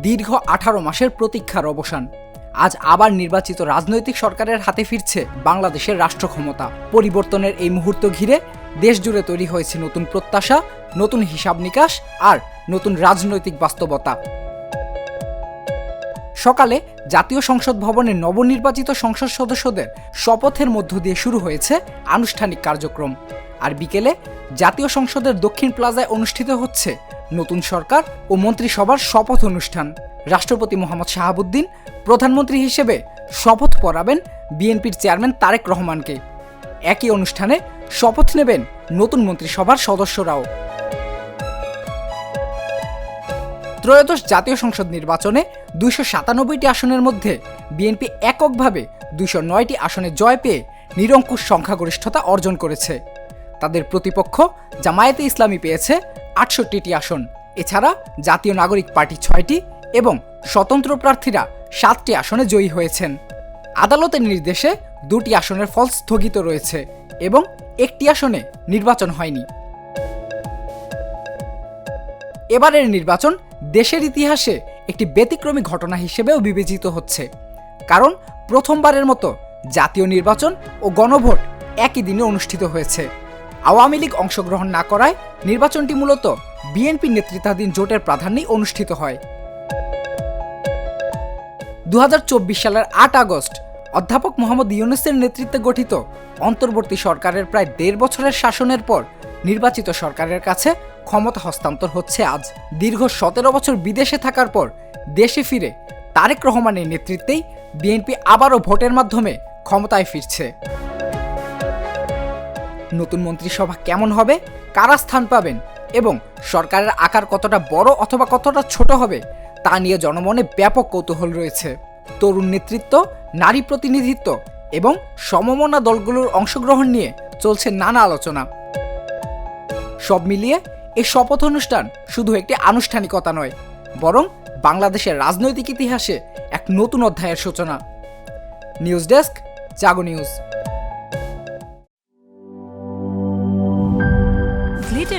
দীর্ঘ আঠারো মাসের প্রতীক্ষার অবসান। আজ আবার নির্বাচিত রাজনৈতিক সরকারের হাতে ফিরছে বাংলাদেশের রাষ্ট্র ক্ষমতা পরিবর্তনের এই মুহূর্ত ঘিরে দেশ জুড়ে তৈরি হয়েছে নতুন প্রত্যাশা, নতুন হিসাব নিকাশ আর নতুন রাজনৈতিক বাস্তবতা। সকালে জাতীয় সংসদ ভবনে নবনির্বাচিত সংসদ সদস্যদের শপথের মধ্য দিয়ে শুরু হয়েছে আনুষ্ঠানিক কার্যক্রম। আর বিকেলে জাতীয় সংসদের দক্ষিণ প্লাজায় অনুষ্ঠিত হচ্ছে নতুন সরকার ও মন্ত্রিসভার শপথ অনুষ্ঠান। রাষ্ট্রপতি মোহাম্মদ শাহাবুদ্দিন প্রধানমন্ত্রী হিসেবে শপথ পড়াবেন বিএনপির চেয়ারম্যান তারেক রহমানকে। একই অনুষ্ঠানে শপথ নেবেন নতুন মন্ত্রিসভার সদস্যরাও। ত্রয়োদশ জাতীয় সংসদ নির্বাচনে দুইশো সাতানব্বইটি আসনের মধ্যে বিএনপি এককভাবে দুইশো নয়টি আসনে জয় পেয়ে নিরঙ্কুশ সংখ্যাগরিষ্ঠতা অর্জন করেছে। তাদের প্রতিপক্ষ জামায়াতে ইসলামী পেয়েছে আটষট্টিটি আসন। এছাড়া জাতীয় নাগরিক পার্টি ছয়টি এবং স্বতন্ত্র প্রার্থীরা সাতটি আসনে জয়ী হয়েছেন। আদালতের নির্দেশে দুটি আসনের ফল স্থগিত রয়েছে এবং একটি আসনে নির্বাচন হয়নি। এবারের নির্বাচন দেশের ইতিহাসে একটি ব্যতিক্রমী ঘটনা হিসেবেও বিবেচিত হচ্ছে। কারণ প্রথমবারের মতো জাতীয় নির্বাচন ও গণভোট একই দিনে অনুষ্ঠিত হয়েছে। আওয়ামী লীগ অংশগ্রহণ না করায় নির্বাচনটি মূলত বিএনপি নেতৃত্বাধীন জোটের প্রাধান্যেই অনুষ্ঠিত হয়। দুহাজার চব্বিশ সালের আট আগস্ট অধ্যাপক মোহাম্মদ ইউনুসের নেতৃত্বে গঠিত অন্তর্বর্তী সরকারের প্রায় দেড় বছরের শাসনের পর নির্বাচিত সরকারের কাছে ক্ষমতা হস্তান্তর হচ্ছে আজ। দীর্ঘ সতেরো বছর বিদেশে থাকার পর দেশে ফিরে তারেক রহমানের নেতৃত্বেই বিএনপি আবারও ভোটের মাধ্যমে ক্ষমতায় ফিরছে। নতুন মন্ত্রিসভা কেমন হবে? কারা স্থান পাবেন এবং সরকারের আকার কতটা বড় অথবা কতটা ছোট হবে তা নিয়ে জনমনে ব্যাপক কৌতূহল রয়েছে। তরুণ নেতৃত্ব, নারী প্রতিনিধিত্ব এবং সমমনা দলগুলোর অংশগ্রহণ নিয়ে চলছে নানা আলোচনা। সব মিলিয়ে এই শপথ অনুষ্ঠান শুধু একটি আনুষ্ঠানিকতা নয়, বরং বাংলাদেশের রাজনৈতিক ইতিহাসে এক নতুন অধ্যায়ের সূচনা। News desk, Jago news.